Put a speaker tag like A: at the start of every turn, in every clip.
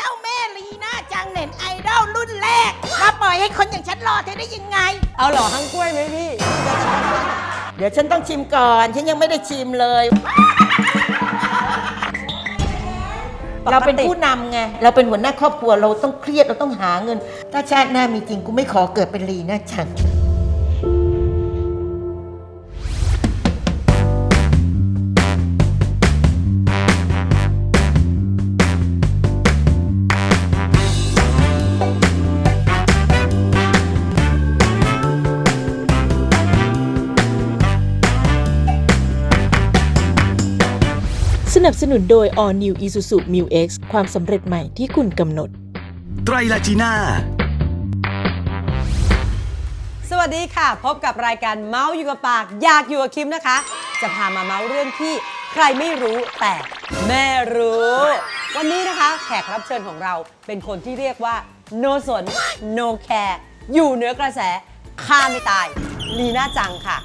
A: เจ้าแม่ลีน่าจังเน็ตไอดอลรุ่นแรกมาปล่อยให้คนอย่างฉันรอเธอได้ยังไง
B: เอาเหรอทั้งกล้วยไหมพี่
A: เดี๋ยวฉันต้องชิมก่อน ฉันยังไม่ได้ชิมเลย เราเป็นผู้นำไง เราเป็นหัวหน้าครอบครัวเราต้องเครียดเราต้องหาเงิน ถ้าชาติหน้ามีจริงกูไม่ขอเกิดเป็นลีน่าจัง
C: นับสนุนโดย All New Isuzu Mu X ความสำเร็จใหม่ที่คุณกำหนด
D: ไตรลาจีน่า
B: สวัสดีค่ะ พบกับรายการเมาส์อยู่กับปาก อยากอยู่กับคิมนะคะ จะพามาเมาส์เรื่องที่ใครไม่รู้แต่แม่รู้ วันนี้นะคะแขกรับเชิญของเราเป็นคนที่เรียกว่า no สน no care อยู่เหนือกระแสฆ่าไม่ตาย ลีน่าจังค่ะ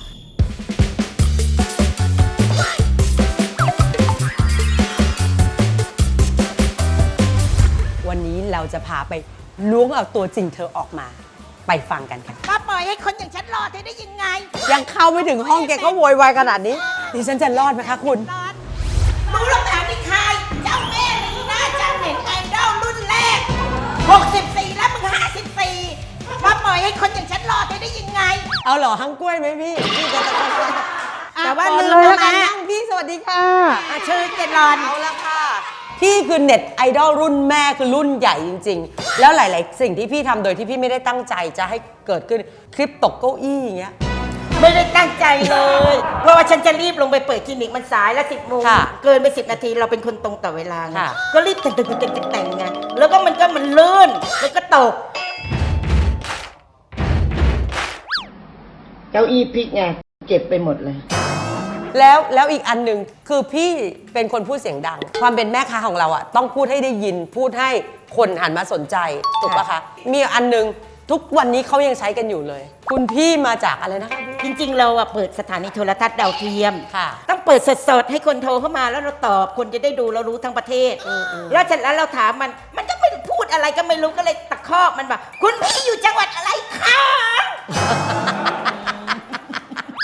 B: วันนี้เราจะพาไปล้วงเอาตัวจริงเธอออกมา ไปฟังกันค่ะ
A: มาปล่อยให้คนอย่างฉันรอเธอได้ยังไง
B: ยังเข้าไม่ถึงห้องแกก็โวยวายขนาดนี้ดิฉันจะรอดไหมคะคุณ
A: ร้อนรู้แล้วถามที่ใคร เจ้าแม่ลีน่าจังเน็ตไอดอลรุ่นแรก 64 แล้วมึง 54มาปล่อยให้คนอย่างฉันรอเธอได้ยังไง
B: เอาเหรอทั้งกล้วยไหมพี่พี่จะตะโกน
A: แต่ว่า
B: อะ
A: ลืม
B: ก่อน
A: แล้ว
B: เลย
A: นะ
B: นั่งพี่สวัสดีค่ะ
A: อาชื่อเจรอน
B: เอาละค่ะ พี่คือเน็ตไอดอลรุ่นแม่คือรุ่นใหญ่จริง ๆ แล้วหลาย ๆ สิ่งที่พี่ทำโดยที่พี่ไม่ได้ตั้งใจจะให้เกิดขึ้นคลิปตกเก้าอี้อย่างเงี้ย
A: ไม่ได้ตั้งใจเลย เพราะว่าฉันจะรีบลงไปเปิดคลินิกมันสายแล้วสิบโมง
B: ค่ะ
A: เกินไปสิบนาทีเราเป็นคนตรงต่อเวลาไง
B: ค่ะ
A: ก็รีบแต่งแต่งแต่งแต่งแต่งไงแล้วก็มันก็มันลื่นแล้วก็ตก เก้าอี้พลิกไงเจ็บไปหมดเลย
B: แล้วแล้วอีกอันหนึ่งคือพี่เป็นคนพูดเสียงดัง ความเป็นแม่ค้าของเราอะต้องพูดให้ได้ยินพูดให้คนหันมาสนใจถูกปะคะมีอันหนึงทุกวันนี้เขายังใช้กันอยู่เลย คุณพี่มาจากอะไรนะคะพี่
A: จริง ๆ เราอะเปิดสถานีโทรทัศน์ดาวเทียม
B: ค่ะ
A: ต้องเปิดสดๆ ให้คนโทรเข้ามาแล้วเราตอบคนจะได้ดูเรารู้ทั้งประเทศ แล้วเสร็จแล้วเราถามมัน มันก็ไม่ได้พูดอะไรก็ไม่รู้ก็เลยตะคอกมันบอกคุณพี่อยู่จังหวัดอะไรคะ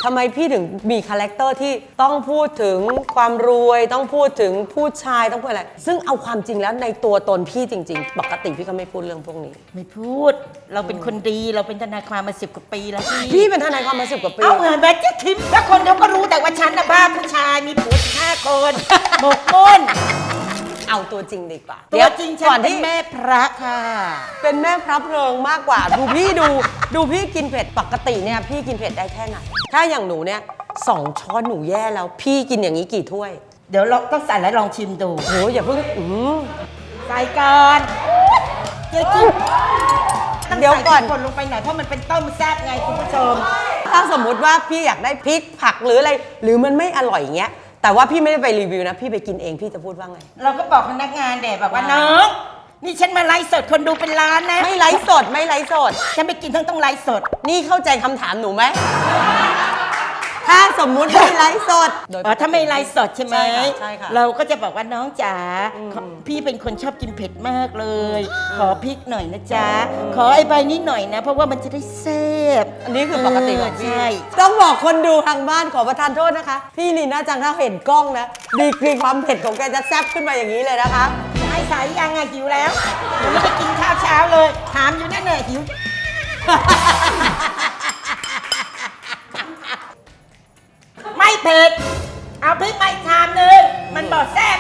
B: ทำไมพี่ถึงมีคาแรคเตอร์ที่ต้องพูดถึงความรวยต้องพูดถึงผู้ชายต้องพูดอะไร ซึ่งเอาความจริงแล้วในตัวตนพี่จริง ๆ ปกติพี่ก็ไม่พูดเรื่องพวกนี้
A: ไม่พูด เราเป็นคนดี เราเป็นทนายความมาสิบกว่าปีแล้ว
B: พี่
A: พี่
B: เป็นทนายความมาสิบกว่าปี
A: เอาเหมือนแบบจะทิมแล้วคนเขาก็รู้แต่ว่าฉันน่ะบ้าผู้ชายมีผัวห้าคนหมกมุ่น
B: เอาตัวจริงดีกว่า
A: ตัวจริงฉั
B: ก่อนน
A: เป็น
B: ที่
A: แม่พระค่ะ
B: เป็นแม่พระเพลิงมากกว่า ดูพี่ดูดูพี่กินเผ็ดปกติเนี่ยพี่กินเผ็ดได้แค่ไหนถ้าอย่างหนูเนี่ยสองช้อนหนูแย่แล้ว พี่กินอย่างนี้กี่ถ้วย
A: เดี๋ยวเราต้องใส่แล้วลองชิมดู
B: โหอย่าเพิ่งอืม
A: ใส่ก่อนเดี๋ยวจิ้ม
B: เดี๋ยวก่อน
A: คนลงไปหน่อยเพราะมันเป็นต้มแซ่บไงคุณผู้ชม
B: ถ้าสมมุติว่าพี่อยากได้พริกผักหรืออะไร หรือมันไม่อร่อยอย่างเงี้ย แต่ว่าพี่ไม่ได้ไปรีวิวนะ พี่ไปกินเองพี่จะพูดว่าไง
A: เราก็บอกพนักงานเด็บอกว่า
B: ว่า
A: น้องนี่ฉันมาไลฟ์สดคนดูเป็นล้านนะ
B: ไม่ไลฟ์สดไม่ไลฟ์สด
A: ฉันไปกินทั้งต้องไลฟ์สด
B: นี่เข้าใจคำถามหนูไหม ถ้าสมมุติไม่ไลฟ์สด
A: อ๋อถ้าไม่ไลฟ์สดใช่ไหม
B: ใช่ค่ะใช่ค่ะ
A: เราก็จะบอกว่าน้องจ๋าขอพี่เป็นคนชอบกินเผ็ดมากเลย ขอพริกหน่อยนะจ๊ะ ขอไอ้ใบนี้หน่อยนะ เพราะว่ามันจะได้แซ่บ
B: อันนี้คือปกติของ
A: เออ
B: พี่
A: ใช่
B: ต้องบอกคนดูทางบ้านขอประทานโทษนะคะ พี่ลีน่าจังถ้าเห็นกล้องนะ ดีกรีความเผ็ดของแกจะแซ่บขึ้นมาอย่างนี้เลยนะคะ
A: ให้สายยังไงหิวแล้วยังไม่ได้กินข้าวเช้าเลย ถามอยู่นั่นแหละหิว เผ็ด เอาพริกมาอีกชามหนึงมันบอกแซ่บ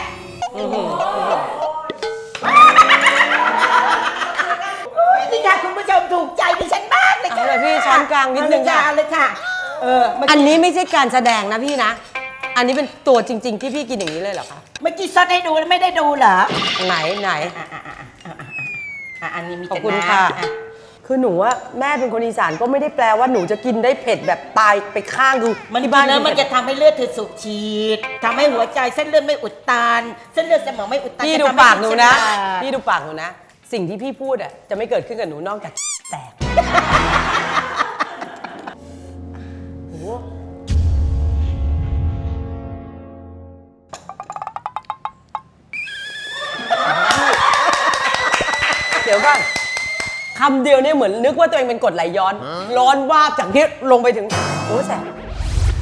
A: นี่ค่ะคุณผู้ชมถูกใจดิฉันมากเลยค่ะ
B: เอาเลยพี่ช้อนกลางนิดนึงค่ะ
A: เอาเลยค่ะ เออเมื่อ
B: อัน
A: กี้
B: นี้ไม่ใช่การแสดงนะพี่นะ อันนี้เป็นตัวจริง ๆ ที่พี่กินอย่างนี้เลยเหรอคะ
A: เมื่อกี้ซดให้ดูแล้วไม่ได้ดูเหรอ
B: ไหนไหน
A: อะอะอะอะอะอะอันนี้มี
B: ขอบ
A: แต่
B: คุณ
A: น้ำ
B: ค่ะ
A: อ่
B: คือหนูว่าแม่เป็นคนอีสานก็ไม่ได้แปลว่าหนูจะกินได้เผ็ดแบบตายไปข้างคือ
A: มัน
B: ที่
A: กิ
B: บ้านน
A: แล้วมัน
B: กิ
A: จะทำให้เลือดเธอสูบฉีดทำให้หัวใจเส้นเลือดไม่อุดตัน เส้นเลือดสมองไม่อุดตัน
B: พี่
A: จะ
B: ดู
A: ทำให้
B: ปากหนูนะ
A: เส้เลือด
B: พี่ดูปากหนูนะ สิ่งที่พี่พูดอะจะไม่เกิดขึ้นกับหนูนอกจากแตกโอ้โหดี๋ยวก่อน คำเดียวเนี่ยเหมือนนึกว่าตัวเองเป็นกรดไหลย้อน ร้อนวาบจากที่ลงไปถึงโอ้แสบ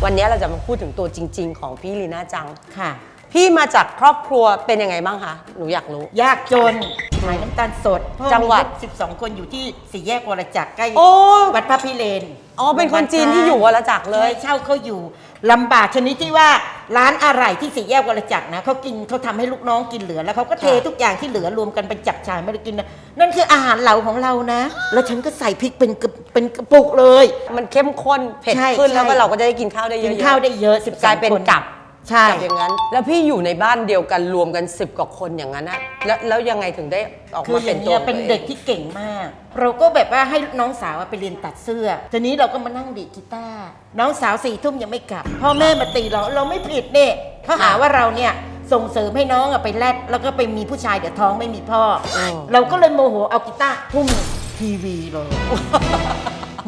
B: วันนี้เราจะมาพูดถึงตัวจริง ๆ ของพี่ลีน่าจัง
A: ค่ะ
B: พี่มาจากครอบครัวเป็นยังไงบ้างคะ หนูอยากรู้
A: ยากจนขายน้ำตาลสดพ่อ
B: จังหวัด
A: มีลูก12 คนอยู่ที่สี่แยกวรจักรใกล้
B: โอ้
A: วัดพระพิเรน
B: อ๋อเป็นคนจีนที่อยู่วรจักรเล
A: เลยยเช่าเขาอยู่ ลำบากชนิดที่ว่าร้านอะไรที่สี่แยกวรจักรนะเขากินเขาทำให้ลูกน้องกินเหลือแล้วเขาก็เท
B: ค่ะ
A: ทุกอย่างที่เหลือรวมกันไปจับจ่ายไม่ได้กินนะนั่นคืออาหารเหลาของเรานะ แล้วฉันก็ใส่พริกเป็นกระเป็นกระปุกเลย
B: มันเข้มข้นเผ็ด
A: ใช่
B: ขึ้นแล้วก็
A: ใช่
B: เราก็จะได้กินข้าวได้เย
A: กิ
B: อะ
A: น
B: ๆ
A: ข้าวได้เยอะสิบ
B: กลายเป็นกับ
A: ใช่
B: กับอย่างนั้น แล้วพี่อยู่ในบ้านเดียวกันรวมกัน 10 กว่าคนอย่างนั้นนะแล้วแล้วยังไงถึงได้ออก
A: คือ
B: มา
A: อ
B: เป็
A: ย่านง
B: ตัว
A: เงี้ย
B: ของ
A: เป็น
B: ตัวอง
A: เด็กที่เก่งมาก เราก็แบบว่าให้น้องสาวอะไปเรียนตัดเสื้อ ทีนี้เราก็มานั่งดีดกีตาร์น้องสาวสี่ทุ่มยังไม่กลับ พ่อแม่มาตีเราเราไม่ผิดเนี่ยเขาหาว่าเราเนี่ยส่งเสริมให้น้องอะไปแลดแล้วก็ไปมีผู้ชายเดี๋ยวท้องไม่มีพ่ออเราก็เลยโมโหเอากีตาร์ทุ่มทีวีเลย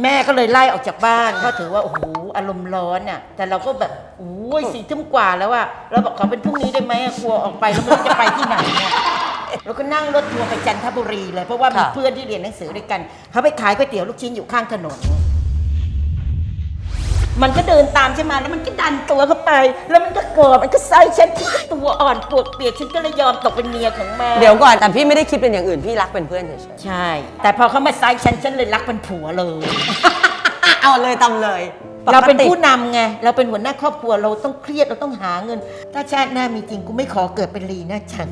A: แม่ก็เลยไล่ออกจากบ้านเพราะถือว่าโอ้โหอารมณ์ร้อนอะแต่เราก็แบบโอ้ยสี่ทุ่มกว่าแล้วอะเราบอกขอเป็นพรุ่งนี้ได้ไหมอะกลัวออกไปแล้วไม่รู้จะไปที่ไหนเนี่ยเราก็นั่งรถทัวร์ไปจันทบุรีเลยเพราะว่ามี
B: ค่ะ
A: เพื่อนที่เรียนหนังสือด้วยกันเขาไปขายก๋วยเตี๋ยวลูกชิ้นอยู่ข้างถนน มันก็เดินตามฉันมาแล้วมันก็ดันตัวเข้าไป แล้วมันก็กอดมันก็ไซฉันฉันก็ตัวอ่อนปวดเปียกฉันก็เลยยอมตกเป็นเมียของมัน
B: เดี๋ยวก่อนแต่พี่ไม่ได้คิดเป็นอย่างอื่นพี่รักเป็นเพื่อนเฉย
A: ใช่ แต่พอเขามาไซฉันฉันเลยรักเป็นผัวเลย
B: ๆเอาเลยตำเลย
A: เราเป็น
B: กติ
A: ผู้นำไงเราเป็นหัวหน้าครอบครัวเราต้องเครียดเราต้องหาเงิน ถ้าชาติหน้ามีจริงกูไม่ขอเกิดเป็นลีนะฉัน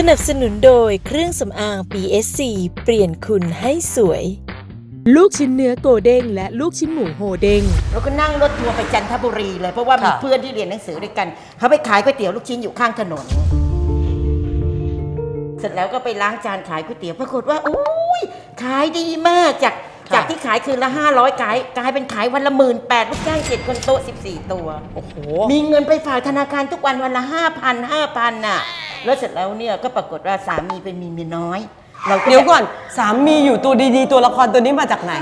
C: สนับสนุนโดยเครื่องสำอาง PSC เปลี่ยนคุณให้สวย ลูกชิ้นเนื้อโกเด้งและลูกชิ้นหมูโฮเด้ง
A: เราก็นั่งรถทัวร์ไปจันทบุรีเลย เพราะว่ามี
B: ค่ะ
A: เพื่อนที่เรียนหนังสือด้วยกันเขาไปขายก๋วยเตี๋ยวลูกชิ้นอยู่ข้างถนน เสร็จแล้วก็ไปล้างจานขายก๋วยเตี๋ยวปรากฏว่าอุ้ยขายดีมากจาก
B: ค่ะ
A: จากที่ขายคืนละ 500กลายกลายเป็นขายวันละหมื่นแปดลูกจ้างเจ็ดคนโต๊ะ14 ตัว
B: โอ้โห
A: มีเงินไปฝากธนาคารทุกวันวันละห้าพันห้าพันน่ะ แล้วเสร็จแล้วเนี่ยก็ปรากฏว่าสามีเป็นมีเมียน้อย เราก็
B: เดี๋ยวก่อนสามีอยู่ตัวดีๆ ตัวละครตัวนี้มาจากไหน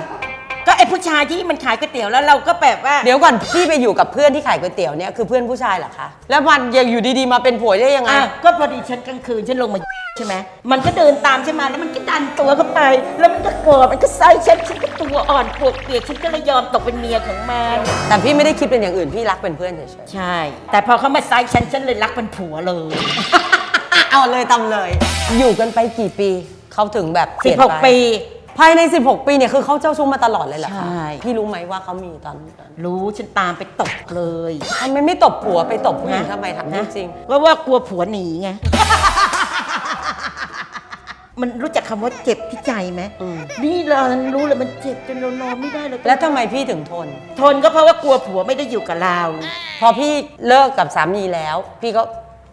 A: ก็ไอ้ผู้ชายที่มันขายก๋วยเตี๋ยวแล้วเราก็แบบว่า
B: เดี๋ยวก่อนพี่ไปอยู่กับเพื่อนที่ขายก๋วยเตี๋ยวเนี่ยคือเพื่อนผู้ชายเหรอคะแล้วมันยังอยู่ดีๆมาเป็นผัวได้ยังไง
A: อะก็พอดีฉันกลางคืนฉันลงมาใช่ไหมมันก็เดินตามฉันมาแล้วมันก็ดันตัวเข้าไป แล้วมันก็กอดมันก็ไซฉันฉันก็ตัวอ่อนปวดเปียกฉันก็เลยยอมตกเป็นเมียของมัน
B: แต่พี่ไม่ได้คิดเป็นอย่างอื่นพี่รักเป็นเพื่อนเฉย
A: ใช่ แต่พอเขามาไซฉันฉันเลยรักเป็นผัวเลย
B: ๆ เอาเลยตำเลย อยู่กันไปกี่ปีเขาถึงแบบเป
A: สิ
B: ลี่
A: บ
B: ยน
A: หก
B: ไป
A: ปี
B: ภายใน 16 ปีเนี่ยคือเขาเจ้าชู้มาตลอดเลยเหรอคะ
A: ใช่
B: พี่รู้ไหมว่าเขามีตอนนั้น
A: รู้ฉันตามไปตบเลย
B: ทำไมไม่ตบผัวไปตบผู้หญิงทำไมถาม
A: ฮะ
B: จริง
A: เพราะว่ากลัวผัวหนีไง มันรู้จักคำว่าเจ็บที่ใจไหม
B: อืม
A: นี่เรารู้เลยมันเจ็บจนเรานอนไม่ได้เลย
B: แล้วทำไมพี่ถึงทน
A: ทนก็เพราะว่ากลัวผัวไม่ได้อยู่กับเรา
B: พอพี่เลิกกับสามีแล้ว พี่ก็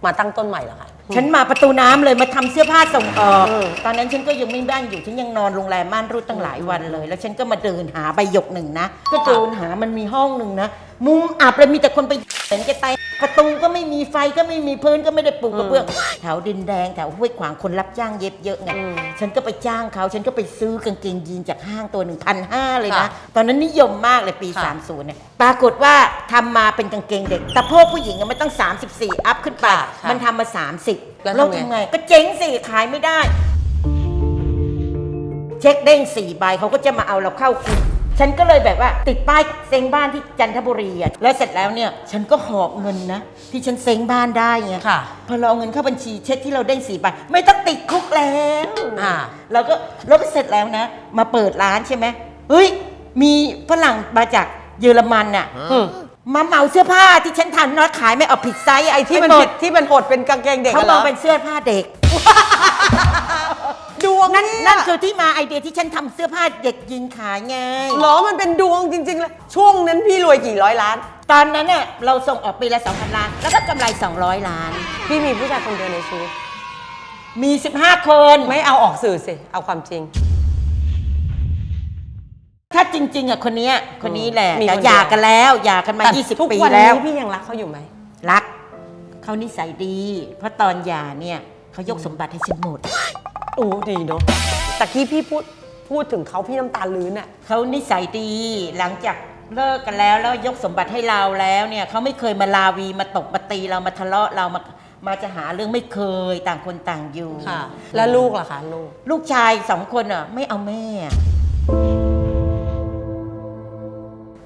B: มาตั้งต้นใหม่เหรอคะ
A: ฉันมาประตูน้ำเลยมาทำเสื้อผ้าส่งออก
B: อืม
A: ตอนนั้นฉันก็ยังไม่บ้านอยู่ ฉันยังนอนโรงแรมม่านรูดตั้งหลายวันเลย แล้วฉันก็มาเดินหาใบหยกหนึ่งนะ ก็เดินหามันมีห้องหนึ่งนะ มุมอับเลยมีแต่คนไปเห็นแกตายประตูก็ไม่มีไฟก็ไม่มีพื้นก็ไม่ได้ปูกระเบื้องแถวดินแดงแถวห้วยขวางคนรับจ้างเย็บเยอะไงฉันก็ไปจ้างเขาฉันก็ไปซื้อกางเกงยีนจากห้างตัวหนึ่งพันห้าเลยนะ
B: ค่ะ
A: ตอนนั้นนิยมมากเลยปี
B: ค่ะ
A: 30เนี่ยปรากฏว่าทำมาเป็นกางเกงเด็ก แต่พวกผู้หญิงอะมันต้อง 34 อัพขึ้นไป
B: ค่ะค่ะ
A: มันทำมา 30
B: แล้ว
A: แล้ว
B: ทำไง
A: ทำไงก็เจ๊งสิขายไม่ได้ เช็คเด้งสี่ใบเขาก็จะมาเอาเราเข้าคุก ฉันก็เลยแบบว่าติดป้ายเซ็งบ้านที่จันทบุรีอะแล้วเสร็จแล้วเนี่ยฉันก็หอบเงินนะ ที่ฉันเซ็งบ้านได้ไง
B: ค่ะ
A: พอเราเอาเงินเข้าบัญชีเช็คที่เราเด้งสี่ใบไม่ต้องติดคุกแล้ว
B: อ่า
A: เราก็เราก็เสร็จแล้วนะ มาเปิดร้านใช่ไหมเฮ้ย มีฝรั่งมาจากเยอรมันน่ะ
B: อืม
A: มาเหมาเสื้อผ้าที่ฉันทำน็อตขายไม่เอาผิดไซส์
B: ไอ้ที่มัน
A: ไปห
B: ผิดที่มันหดเป็นกางเกงเด็ก
A: เขา
B: อะเห
A: ม
B: ร
A: อง
B: อ
A: เป็นเสื้อผ้าเด็ก
B: ดวง
A: นั่น
B: เย
A: นั่นคือที่มาไอเดียที่ฉันทำเสื้อผ้าเด็กยินขายไง
B: เหรอมันเป็นดวงจริงๆเลยช่วงนั้นพี่รวยกี่ร้อยล้าน
A: ตอนนั้นเนี่ยเราส่งออกปีละ2,000ล้าน แล้วก็กำไร 200 ล้าน
B: พี่มีผู้ชายคนเดียวในชีวิต
A: มี 15 คน
B: ไม่เอาออกสื่อสิ เอาความจริง
A: ถ้าจริง ๆอะคนเนี้ยคนนี้แหละ
B: มีคน
A: แต่
B: เดียว
A: หย่ากันแล้วหย่ากันมา
B: แต่ทุก
A: 20 ปี
B: วัน
A: แล้
B: นี้
A: ว
B: พี่ยังรักเขาอยู่ไหม
A: รัก เขานิสัยดี เพราะตอนหย่าเนี่ยเขายกสมบัติให้ฉันหมด
B: โอ้ดีเนาะตะกี้พี่พูดพูดถึงเขาพี่น้ำตาลื้นอะ
A: เขานิสัยดีหลังจากเลิกกันแล้วแล้วยกสมบัติให้เราแล้วเนี่ยเขาไม่เคยมาลาวีมาตกมาตีเรามาทะเลาะเรามามาจะหาเรื่องไม่เคยต่างคนต่างอยู่
B: ค่ะแล้วลูกล่ะคะลูก
A: ลูกชายสองคนอะไม่เอาแม่อะ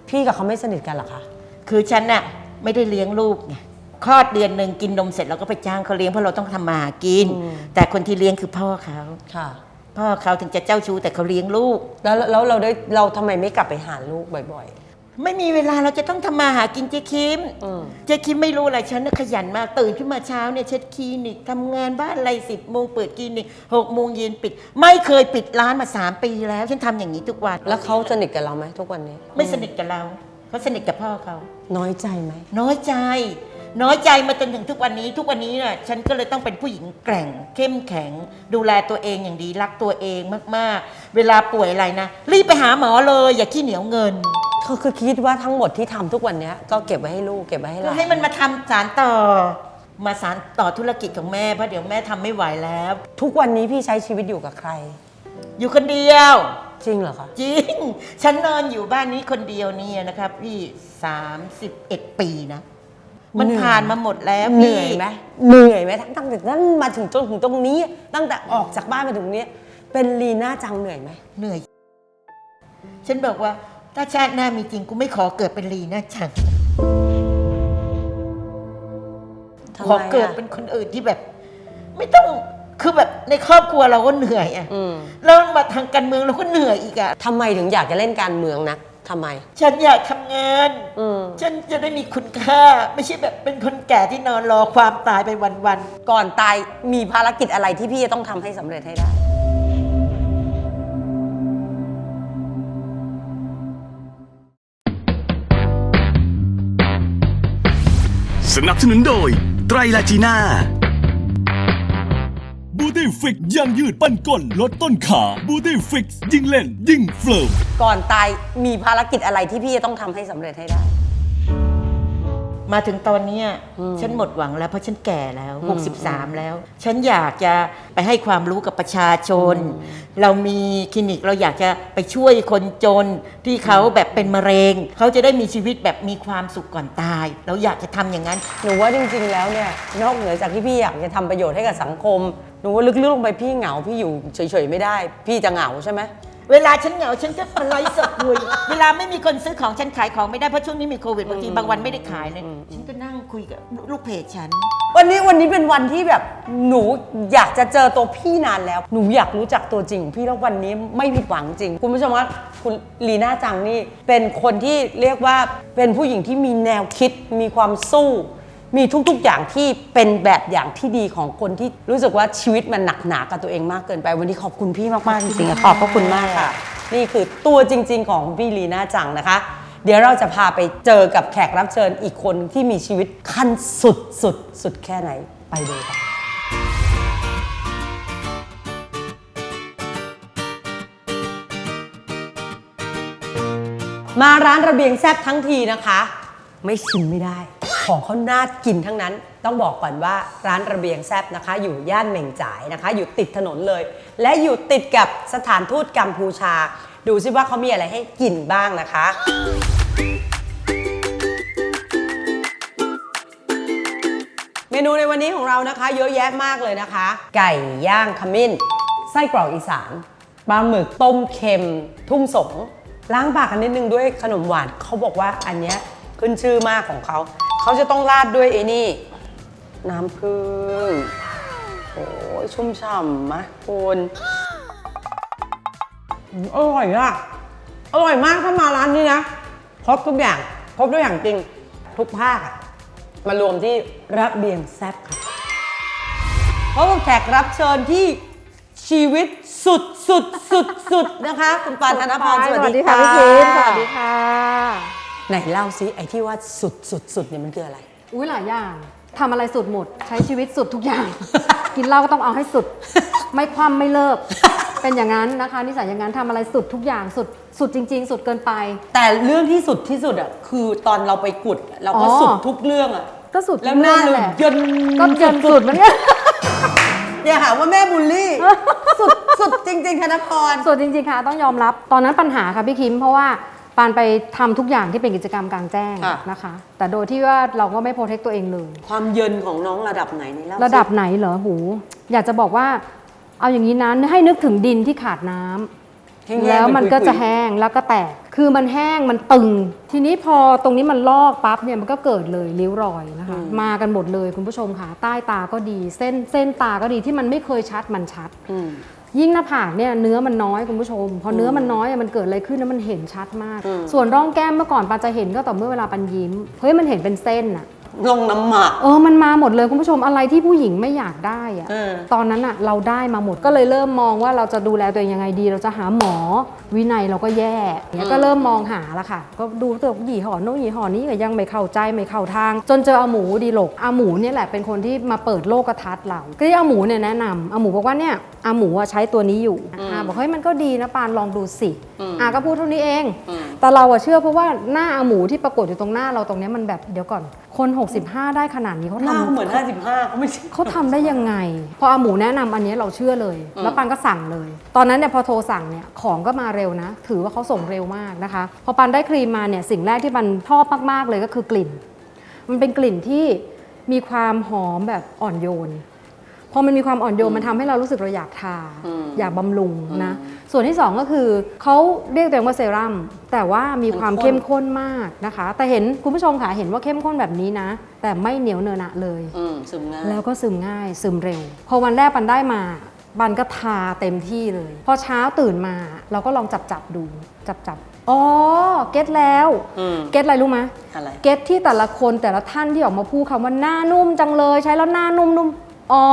B: พี่กับเขาไม่สนิทกันเหรอคะ
A: คือฉันน่ะไม่ได้เลี้ยงลูกไง คลอดเดือนหนึ่งกินนมเสร็จเราก็ไปจ้างเขาเลี้ยงเพราะเราต้องทำมาหากิน
B: อืม
A: แต่คนที่เลี้ยงคือพ่อเขา
B: ค่ะ
A: พ่อเขาถึงจะเจ้าชู้แต่เขาเลี้ยงลูก
B: แล้วแล้วเราได้เราทำไมไม่กลับไปหาลูกบ่อย
A: ไม่มีเวลาเราจะต้องทำมาหากินเจ๊คิม
B: อืม
A: เจ๊คิมไม่รู้อะไรฉันน่ะขยันมากตื่นขึ้นมาเช้าเนี่ยเช็ดคลินิกทำงานบ้านอะไรสิบโมงเปิดคลินิกหกโมงเย็นปิด ไม่เคยปิดร้านมาสามปีแล้ว ฉันทำอย่างนี้ทุกวัน
B: ๆแล้วเขาสนิทกับเราไหมทุกวันนี้
A: ไม่สนิทกับเราเขาสนิทกับพ่อเขา
B: น้อยใจไหม
A: น้อยใจ น้อยใจมาจนถึงทุกวันนี้ ทุกวันนี้น่ะฉันก็เลยต้องเป็นผู้หญิงแกร่ง เข้มแข็ง ดูแลตัวเองอย่างดีรักตัวเองมากๆ เวลาป่วยอะไรนะรีบไปหาหมอเลยอย่าขี้เหนียวเงิน
B: เขาคือคิดว่าทั้งหมดที่ทำทุกวันเนี้ยก็เก็บไว้ให้ลูกเก็บไว้ให้ห
A: ก็
B: ลาน
A: ให้มันมาทำสารต่อ มาสารต่อธุรกิจของแม่เพราะเดี๋ยวแม่ทำไม่ไหวแล้ว
B: ทุกวันนี้พี่ใช้ชีวิตอยู่กับใคร
A: อยู่คนเดียว
B: จริงเหรอคะ
A: จริง ฉันนอนอยู่บ้านนี้คนเดียวเนี่ยนะครับพี่ 31 ปีนะ มัน
B: เหนื่อย
A: ผ่านมาหมดแล้ว
B: เห
A: พี่
B: นื่อยไหมเหนื่อยไหมทั้งตั้งแต่นั้นมาถึงจนถึงตรงนี้ ตั้งแต่ออกจากบ้านมาถึงตรงนี้เป็นลีน่าจังเหนื่อยไหม
A: เหนื่อย ฉันบอกว่าถ้าชาติหน้ามีจริงกูไม่ขอเกิดเป็นลีนะจัง
B: ทำ
A: ขอ
B: ไม
A: เกิด
B: อะ
A: เป็นคนอื่นที่แบบ ไม่ต้องคือแบบในครอบครัวเราก็เหนื่อยอะ
B: อืม
A: แล้วมาทางการเมืองเราก็เหนื่อยอีกอะ
B: ทำไมถึงอยากจะเล่นการเมืองนะทำไม
A: ฉันอยากทำงาน
B: อืม
A: ฉันจะได้มีคุณค่า ไม่ใช่แบบเป็นคนแก่ที่นอนรอความตายไปวัน
B: ก่อนตายมีภารกิจอะไรที่พี่จะต้องทำให้สำเร็จให้ได้
D: สนับสนุนโดยไตรลาจีน่า
E: บูตี้ฟิกยังยืดปั้นก้นลดต้นขาบูตี้ฟิกยิ่งเล่น ยิ่งเฟิร์ม
B: ก่อนตายมีภารกิจอะไรที่พี่จะต้องทำให้สำเร็จให้ได้
A: ๆมาถึงตอนเนี้ยฉันหมดหวังแล้ว เพราะฉันแก่แล้ว 63 แล้ว ฉันอยากจะไปให้ความรู้กับประชาชน เรามีคลินิกเราอยากจะไปช่วยคนจนที่เขาแบบเป็นมะเร็ง เขาจะได้มีชีวิตแบบมีความสุขก่อนตาย เราอยากจะทำอย่างนั้น
B: หนูว่าจริงๆแล้วเนี่ยนอกเหนือจากที่พี่อยากจะทำประโยชน์ให้กับสังคมห นูว่าลึกๆลงไปพี่เหงาพี่อยู่เฉยๆไม่ได้ พี่จะเหงาใช่ไหม
A: เวลาฉันเหงาฉันก็มาไลฟ์สดคุย เวลาไม่มีคนซื้อของฉันขายของไม่ได้เพราะช่วงนี้มีโควิดบางทีบางวันไม่ได้ขายเลย ฉันก็นั่งคุยกับลูกเพจฉัน
B: วันนี้วันนี้เป็นวันที่แบบหนูอยากจะเจอตัวพี่นานแล้ว หนูอยากรู้จักตัวจริงของพี่แล้ววันนี้ไม่ผิดหวังจริง คุณผู้ชมว่าคุณลีน่าจังนี่เป็นคนที่เรียกว่าเป็นผู้หญิงที่มีแนวคิดมีความสู้ มีทุกๆอย่างที่เป็นแบบอย่างที่ดีของคนที่รู้สึกว่าชีวิตมันหนักหนากับตัวเองมากเกินไป วันนี้ขอบคุณพี่มาก ๆ จริงๆอะขอบพระคุณมากค่ะ นี่คือตัวจริง ๆ ของพี่ลีน่าจังนะคะ เดี๋ยวเราจะพาไปเจอกับแขกรับเชิญอีกคนที่มีชีวิตขั้นสุดสุดสุดแค่ไหนไปดูค่ะมาร้านระเบียงแซบทั้งทีนะคะ ไม่ชิมไม่ได้ ของเขาน่ากินทั้งนั้น ต้องบอกก่อนว่าร้านระเบียงแซบนะคะ อยู่ย่านเหม่งจ่ายนะคะ อยู่ติดถนนเลย และอยู่ติดกับสถานทูตกัมพูชา ดูซิว่าเขามีอะไรให้กินบ้างนะคะเมนูในวันนี้ของเรานะคะ เยอะแยะมากเลยนะคะ ไก่ย่างขมิ้น ไส้กรอกอีสานปลาหมึกต้มเค็ม ทุ่งสงล้างปากกันนิดนึงด้วยขนมหวานเขาบอกว่าอันเนี้ยขึ้นชื่อมากของเขา เขาจะต้องราดด้วยไอ้นี่ น้ำผึ้งโอ้ยชุ่มฉ่ำมะคุณอืมอร่อยอะอร่อยมากถ้ามาร้านนี้นะครบทุกอย่างครบทุกอย่างจริงทุกภาคอะมารวมที่ระเบียงแซ่บค่ะพบกับแขกรับเชิญที่ชีวิตสุดสุดสุดสุดนะคะ คุณปานธนพรสวัสดีค่ะ
F: พี่คิมสวัสดีค่ะ
B: ไหนเล่าซิไอ้ที่ว่าสุดสุดสุดเนี่ยมันคืออะไร
F: อุ้ยหลายอย่างทำอะไรสุดหมด ใช้ชีวิตสุดทุกอย่าง กินเหล้าก็ต้องเอาให้สุด ไม่คว่ำไม่เลิก เป็นอย่างนั้นนะคะนิสัยอย่างนั้นทำอะไรสุดทุกอย่างสุดสุดจริง ๆ สุดเกินไป
B: แต่เรื่องที่สุดที่สุดอะคือตอนเราไปกุดเราก็
F: อ๋อ
B: สุดทุกเรื่องอะ
F: ก็สุด
B: แล้วหน้า
F: ทุก
B: เรา
F: เรื่องแหละ
B: เยิน
F: ก็เกินสุดเหมือนกัน
B: อย่าหาว่าแม่บูลลี่ สุดสุดจริง ๆ ธนพร
F: สุดจริงๆ ค่ะต้องยอมรับตอนนั้นปัญหาค่ะพี่คิมเพราะว่า ปานไปทำทุกอย่างที่เป็นกิจกรรมกลางแจ้ง
B: ค่ะ
F: นะคะ แต่โดยที่ว่าเราก็ไม่โปรเทคตัวเองเลย
B: ความเยินของน้องระดับไหนนี่เล่าสิ
F: ระดับไหนเหรอหู อยากจะบอกว่าเอาอย่างนี้นะให้นึกถึงดินที่ขาดน้ำ
B: แห้งๆ
F: แล้วมันก็
B: คุยๆ
F: จะแห้งแล้วก็แตก คือมันแห้งมันตึง ทีนี้พอตรงนี้มันลอกปั๊บเนี่ยมันก็เกิดเลยริ้วรอยนะคะ มากันหมดเลยคุณผู้ชมค่ะ ใต้ตาก็ดี เส้นเส้นตาก็ดีที่มันไม่เคยชัดมันชัด
B: อืม
F: ยิ่งหน้าผากเนี่ยเนื้อมันน้อยคุณผู้ชม พอเนื้อมันน้อยอะมันเกิดอะไรขึ้นแล้วมันเห็นชัดมาก
B: อืม
F: ส่วนร่องแก้มเมื่อก่อนปาจะเห็นก็ต่อเมื่อเวลาปันยิ้มเฮ้ยมันเห็นเป็นเส้นอะ
B: ลงน้ำหมัก
F: เออมันมาหมดเลยคุณผู้ชมอะไรที่ผู้หญิงไม่อยากได้อะ
B: เออ
F: ตอนนั้นอะเราได้มาหมดก็เลยเริ่มมองว่าเราจะดูแลตัวเองยังไงดี เราจะหาหมอวินัยเราก็แย่เนี่ยก็เริ่มมองหาละค่ะ ก็ดูตัวหยี่ห้อโน้นยี่ห้อนี้ก็ยังไม่เข้าใจไม่เข้าทาง จนเจออาหมูดีหลกอาหมูเนี่ยแหละเป็นคนที่มาเปิดโลกทัศน์เราก็ที่อาหมูเนี่ยแนะนำอาหมูบอกว่าเนี่ยอาหมูอะใช้ตัวนี้อยู่อาบอกเฮ้ยมันก็ดีนะปานลองดูสิอาก็พูดเท่านี้เองแต่เราอะเชื่อเพราะว่าหน้าอาหมูที่ปรากฏอยู่ตรงหน้าเราตรงเนี้ยมันแบบเดี๋ยวก่อนคน65 ได้ขนาดนี้เขา
B: หน้า
F: ทำ
B: เขาเหมือน 55เขาไม่ใช่
F: เขาทำได้ยังไง พออาหมูแนะนำอันนี้เราเชื่อเลยแล้วปันก็สั่งเลย ตอนนั้นเนี่ยพอโทรสั่งเนี่ยของก็มาเร็วนะ ถือว่าเขาส่งเร็วมากนะคะ พอปันได้ครีมมาเนี่ยสิ่งแรกที่ปันชอบมากๆเลยก็คือกลิ่น มันเป็นกลิ่นที่มีความหอมแบบอ่อนโยน พอมันมีความอ่อนโยนมันทำให้เรารู้สึกเราอยากทา
B: อืม
F: อยากบำรุงนะ ส่วนที่สองก็คือเขาเรียกตัวเองว่าเซรั่มแต่ว่ามีความ
B: มันข้น
F: เข้มข้นมากนะคะ แต่เห็นคุณผู้ชมค่ะเห็นว่าเข้มข้นแบบนี้นะ แต่ไม่เหนียวเนอะหนะเลย
B: อืมซึมง่าย
F: แล้วก็ซึมง่ายซึมเร็ว พอวันแรกปันได้มาบันก็ทาเต็มที่เลย พอเช้าตื่นมาเราก็ลองจับจับๆดูจับจับๆอ๋อ เก็ตแล้ว
B: อืม
F: เก็ตอะไรรู้ไหม
B: อะไร
F: เก็ตที่แต่ละคนแต่ละท่านที่ออกมาพูดคำว่าหน้านุ่มจังเลย ใช้แล้วหน้านุ่มนุ่ม อ๋อ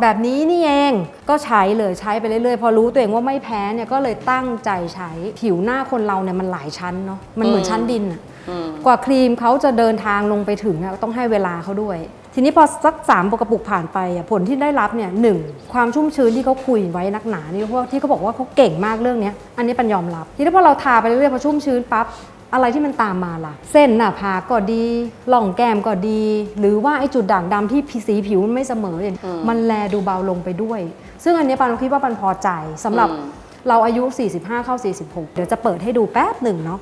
F: แบบนี้นี่เองก็ใช้เลยใช้ไปเรื่อยๆ พอรู้ตัวเองว่าไม่แพ้เนี่ยก็เลยตั้งใจใช้ผิวหน้าคนเราเนี่ยมันหลายชั้นเนาะมันเหมือน
B: อืม
F: ชั้นดินอะ
B: อืม
F: กว่าครีมเขาจะเดินทางลงไปถึงอะต้องให้เวลาเขาด้วย ทีนี้พอสักสามกระปุกผ่านไปอะผลที่ได้รับเนี่ยหนึ่งความชุ่มชื้นที่เขาคุยไว้นักหนานี่เพราะว่าที่เขาบอกว่าเขาเก่งมากเรื่องเนี้ยอันนี้ปันยอมรับ ทีนี้พอเราทาไปเรื่อยๆพอชุ่มชื้นปั๊บ อะไรที่มันตามมาล่ะ เส้นหน้าผากก็ดีหล่องแก้มก็ดี หรือว่าไอ้จุดด่างดำที่สีผิวมันไม่เสมอเนี่ยมันแลดูเบาลงไปด้วย ซึ่งอันนี้ปันคิดว่าปันพอใจสำหรับ
B: อืม
F: เราอายุ 45 เข้า 46 เดี๋ยวจะเปิดให้ดูแป๊บหนึ่งเนาะ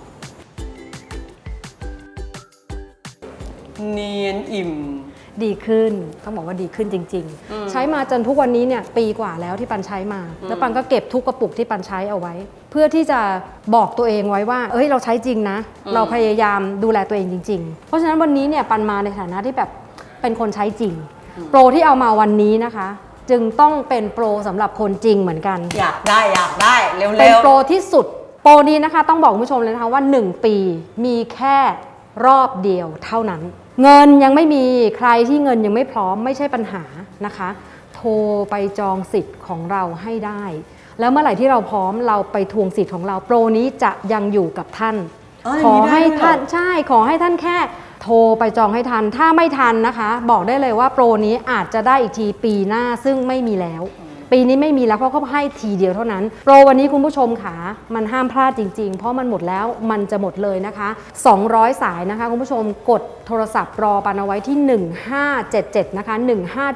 B: เนียนอิ่ม
F: ดีขึ้น ต้องบอกว่าดีขึ้นจริง ๆ ใช้มาจนทุกวันนี้เนี่ยปีกว่าแล้วที่ปันใช้มา แล้วปันก็เก็บทุกกระปุกที่ปันใช้เอาไว้ เพื่อที่จะบอกตัวเองไว้ว่า เอ้ยเราใช้จริงนะ เราพยายามดูแลตัวเองจริง ๆ เพราะฉะนั้นวันนี้เนี่ยปันมาในฐานะที่แบบเป็นคนใช้จริง โปรที่เอามาวันนี้นะคะ จึงต้องเป็นโปรสำหรับคนจริงเหมือนกัน
B: อยากได้อยากได้เร็วๆ
F: เป็นโปรที่สุดโปรนี้นะคะต้องบอกคุณผู้ชมเลยนะคะว่า 1 ปีมีแค่รอบเดียวเท่านั้น เงินยังไม่มีใครที่เงินยังไม่พร้อมไม่ใช่ปัญหานะคะ โทรไปจองสิทธิ์ของเราให้ได้ แล้วเมื่อไหร่ที่เราพร้อมเราไปทวงสิทธิ์ของเรา โปรนี้จะยังอยู่กับท่าน
B: อ๋อ
F: ขอให้
B: อย่างนี้ได้ด้วยเหรอ
F: ท่านใช่ขอให้ท่านแค่ โทรไปจองให้ทัน ถ้าไม่ทันนะคะ บอกได้เลยว่าโปรนี้อาจจะได้อีกทีปีหน้าซึ่งไม่มีแล้ว ปีนี้ไม่มีแล้วเพราะเขาให้ทีเดียวเท่านั้น โปรวันนี้คุณผู้ชมค่ะ มันห้ามพลาดจริง ๆ เพราะมันหมดแล้วมันจะหมดเลยนะคะ 200 สายนะคะคุณผู้ชมกดโทรศัพท์รอปันเอาไว้ที่ 1577 นะคะ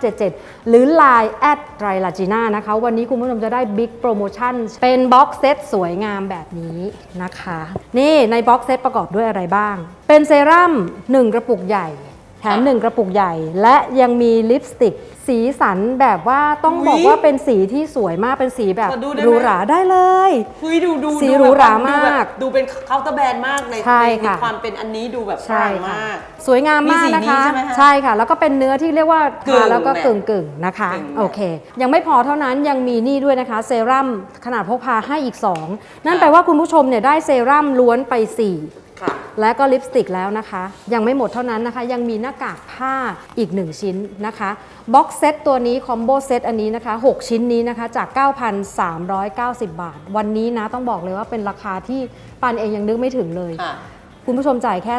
F: 1577 หรือ Line แอดไตรลาจีน่านะคะ วันนี้คุณผู้ชมจะได้บิ๊กโปรโมชั่นเป็นบ็อกเซตสวยงามแบบนี้นะคะ นี่ในบ็อกเซตประกอบด้วยอะไรบ้าง เป็นเซรั่ม1 กระปุกใหญ่ แถมหนึ่งกระปุกใหญ่ และยังมีลิปสติก สีสันแบบว่าต้องบอก
B: อุ๊ย
F: ว่าเป็นสีที่สวยมากเป็นสีแบบ
B: ขอดูได้ไหม
F: หรูหราได้เลย
B: เฮ้ยดูดู
F: สี
B: ดู
F: หรูหรา
B: แบบ
F: มาก
B: ดูแบบดูเป็นเคาน์เตอร์แบรนด์มากใน
F: ใช่
B: ใน
F: ค่ะ
B: ความเป็นอันนี้ดูแบบฝ
F: ใช่
B: รั่ง
F: ค่ะ
B: มาก
F: สวยงามมาก
B: มีสี
F: นะ
B: นี้
F: คะ
B: ใช่ไหมคะ
F: ใช่ค่ะ แล้วก็เป็นเนื้อที่เรียกว่ากึ่
B: ง
F: ทาแล้วก็
B: แบบ
F: กึ่งกึ่งๆนะคะ
B: กึ่งแบบ
F: โอเค ยังไม่พอเท่านั้นยังมีนี่ด้วยนะคะ เซรั่มขนาดพกพาให้อีก 2 นั่นแปลว่าคุณผู้ชมเนี่ยได้เซรั่มล้วนไป4
B: ค่ะ
F: และก็ลิปสติกแล้วนะคะ ยังไม่หมดเท่านั้นนะคะ ยังมีหน้ากากผ้าอีก 1 ชิ้นนะคะบ็อกเซตตัวนี้คอมโบเซตอันนี้นะคะ 6 ชิ้นนี้นะคะจาก 9,390 บาท วันนี้นะต้องบอกเลยว่าเป็นราคาที่ปานเองยังนึกไม่ถึงเลย
B: ค่ะ
F: คุณผู้ชมจ่ายแค่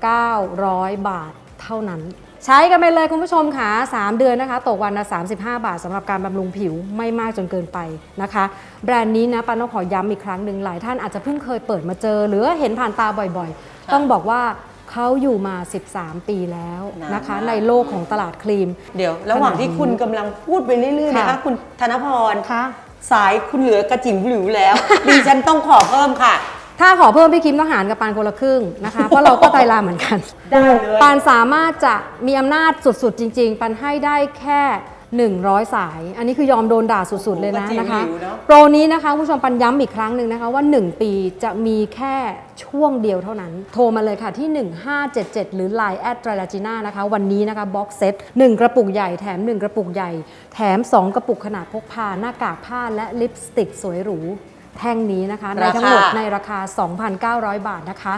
F: 2,900 บาทเท่านั้น ใช้กันไปเลยคุณผู้ชมค่ะ 3 เดือนนะคะ ตกวันละ35 บาทสำหรับการบำรุงผิวไม่มากจนเกินไปนะคะ แบรนด์นี้นะปานต้องขอย้ำอีกครั้งหนึ่งหลายท่านอาจจะเพิ่งเคยเปิดมาเจอ หรือเห็นผ่านตาบ่อยๆ ต้องบอกว่าเขาอยู่มา 13 ปีแล้วนะคะ
B: นานมาก
F: ในโลกของตลาดครีม
B: เดี๋ยว ระหว่างที่คุณกำลังพูดไปเรื่อยๆนะคะ
F: ค่ะ
B: คุณธนพร
F: ค่ะ
B: สายคุณเหลือกระจิ๋วหลิวแล้วดิฉันต้องขอเพิ่มค่ะ
F: ถ้าขอเพิ่มพี่คิมต้องหารกับปานคนละครึ่งนะคะ เพราะเราก็ไตรลาเหมือนกัน
B: ได้เลย
F: ปานสามารถจะมีอำนาจสุดๆ จริง ๆ ปันให้ได้แค่ 100 สาย อันนี้คือยอมโดนด่าสุดๆเลยนะ
B: โอ้โหก็จริง
F: นะคะ
B: อยู่เนอะ
F: โปรนี้นะคะคุณผู้ชมปันย้ำอีกครั้งหนึ่งนะคะว่า 1 ปีจะมีแค่ช่วงเดียวเท่านั้น โทรมาเลยค่ะที่ 1577 หรือ Line แอดไตรลาจีน่านะคะ วันนี้นะคะบ็อกเซต1กระปุกใหญ่แถม 1 กระปุกใหญ่ แถม 2 กระปุกขนาดพกพาหน้ากากผ้าและลิปสติกสวยหรู แท่งนี้นะคะในทั้งหมดในราคา 2,900 บาทนะคะ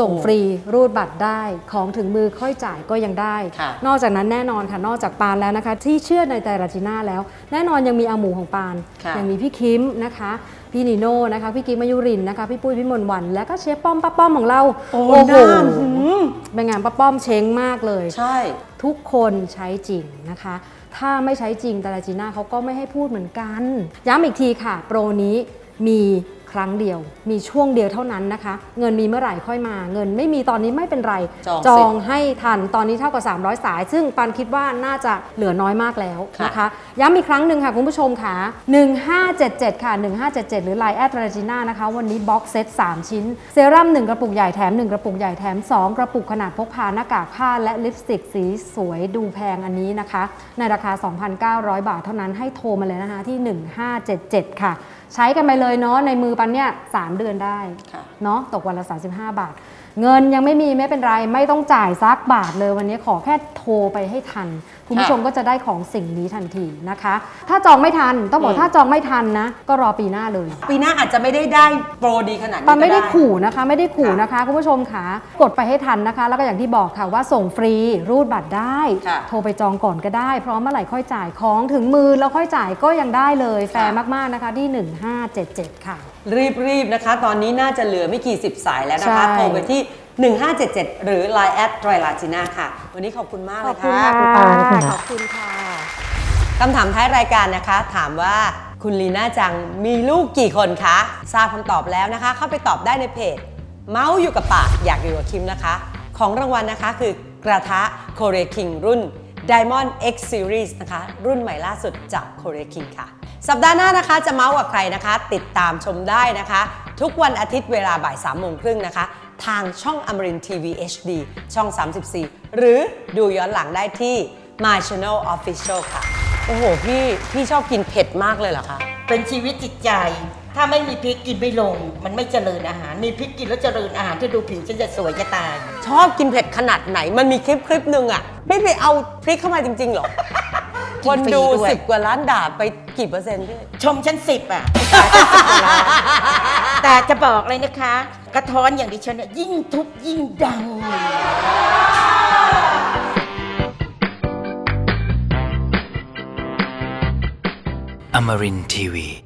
F: ส่งฟรีรูดบัตรได้ของถึงมือค่อยจ่ายก็ยังได้
B: ค่ะ
F: นอกจากนั้นแน่นอนค่ะนอกจากปานแล้วนะคะ ที่เชื่อในไตรราจิน่าแล้ว แน่นอนยังมีอาหมูของปาน
B: ค่ะ
F: ยังมีพี่คิมนะคะพี่นิโน่นะคะพี่กิมมายุรินทร์นะคะพี่ปุ้ยพี่มนต์วัน แล้วก็เชฟป้อมป้าป้อมของเรา
B: โอ้
F: โห
B: น้ำหืม
F: เป็นงานป้าป้อมเช้งมากเลย
B: ใช่
F: ทุกคนใช้จริงนะคะ ถ้าไม่ใช้จริงตาลาจีน่าเขาก็ไม่ให้พูดเหมือนกัน ย้ำอีกทีค่ะ โปรนี้ มีครั้งเดียว มีช่วงเดียวเท่านั้นนะคะ เงินมีเมื่อไหร่ค่อยมา เงินไม่มีตอนนี้ไม่เป็นไร
B: จองสิ
F: องให้ทันตอนนี้เท่ากับ 300 สาย ซึ่งปันคิดว่าน่าจะเหลือน้อยมากแล้วนะคะ ย้ำอีกครั้งหนึ่งค่ะ คุณผู้ชมค่ะ 1577 ค่ะ 1577 หรือ Line แอดราจีน่านะคะ วันนี้บ็อกเซต 3 ชิ้น เซรั่ม 1 กระปุกใหญ่แถม 1 กระปุกใหญ่แถม 2 กระปุกขนาดพกพาหน้ากากผ้าและลิปสติกสีสวยดูแพงอันนี้นะคะ ในราคา 2,900 บาทเท่านั้นให้โทรมาเลยนะคะที่ 1577 ค่ะใช้กันไปเลยเนาะในมือปันเนี่ย3เดือนได้
B: ค่ะ
F: เนาะตกวันละ 35 บาท เงินยังไม่มีไม่เป็นไร ไม่ต้องจ่ายซักบาทเลยวันนี้ขอแค่โทรไปให้ทันคุณผู้ชมก็จะได้ของสิ่งนี้ทันทีนะคะ ถ้าจองไม่ทันต้องบอก
B: อืม
F: ถ้าจองไม่ทันนะ ก็รอปีหน้าเลย
B: ปีหน้าอาจจะไม่ได้ได้โปรดีขนาดนี้
F: ปันไม่ได้
B: ก็
F: ขู่นะคะ ไม่ได้ขู่นะคะ คุณผู้ชมค่ะ กดไปให้ทันนะคะ แล้วก็อย่างที่บอกค่ะว่าส่งฟรีรูดบัตรได้
B: ค่ะ
F: โทรไปจองก่อนก็ได้ พร้อมเมื่อไหร่ค่อยจ่ายของถึงมือแล้วค่อยจ่ายก็ยังได้เลย แฟร์มากๆนะคะที่ 1577 ค่ะ
B: รีบๆนะคะ ตอนนี้น่าจะเหลือไม่กี่สิบสายแล้วนะคะ
F: ใช่
B: โทรไปที่ 1577 หรือ Line แอดไตรลาจิน่าค่ะ วันนี้ขอบคุณมากเลยค่ะ
F: ขอบคุณค่ะ
B: คำถามท้ายรายการนะคะ ถามว่าคุณลีน่าจังมีลูกกี่คนคะ ทราบคำตอบแล้วนะคะ เข้าไปตอบได้ในเพจ เมาส์อยู่กับปากอยากอยู่กับคิมนะคะ ของรางวัลนะคะคือกระทะ Korea King รุ่น Diamond X Series นะคะ รุ่นใหม่ล่าสุดจาก Korea King ค่ะ สัปดาห์หน้านะคะจะเมาส์กับใครนะคะ ติดตามชมได้นะคะ ทุกวันอาทิตย์เวลาบ่าย3โมงครึ่งนะคะ ทางช่องอมรินทีวี HD ช่อง 34 หรือดูย้อนหลังได้ที่ My Channel Official ค่ะ โอ้โห พี่ พี่ชอบกินเผ็ดมากเลยเหรอคะ
A: เป็นชีวิตจิตใจ ถ้าไม่มีพริกกินไม่ลง มันไม่เจริญอาหาร มีพริกกินแล้วเจริญอาหารที่ดูผิวฉันจะสวยจะตาย
B: ชอบกินเผ็ดขนาดไหน มันมีคลิปคลิปหนึ่งอะพี่ไปเอาพริกเข้ามาจริง ๆ เหรอ
A: กิ
B: คนน
A: ฟรี
B: ดู
A: ด้วย
B: สิบกว่าล้านด่าไปกี่เปอร์เซ็นต์พี่
A: ชมฉันสิบอะ แต่จะบอกเลยนะคะ กระท้อนอย่างดิฉันเนี่ยยิ่งทุบยิ่งดัง
G: Amarin Tiwi.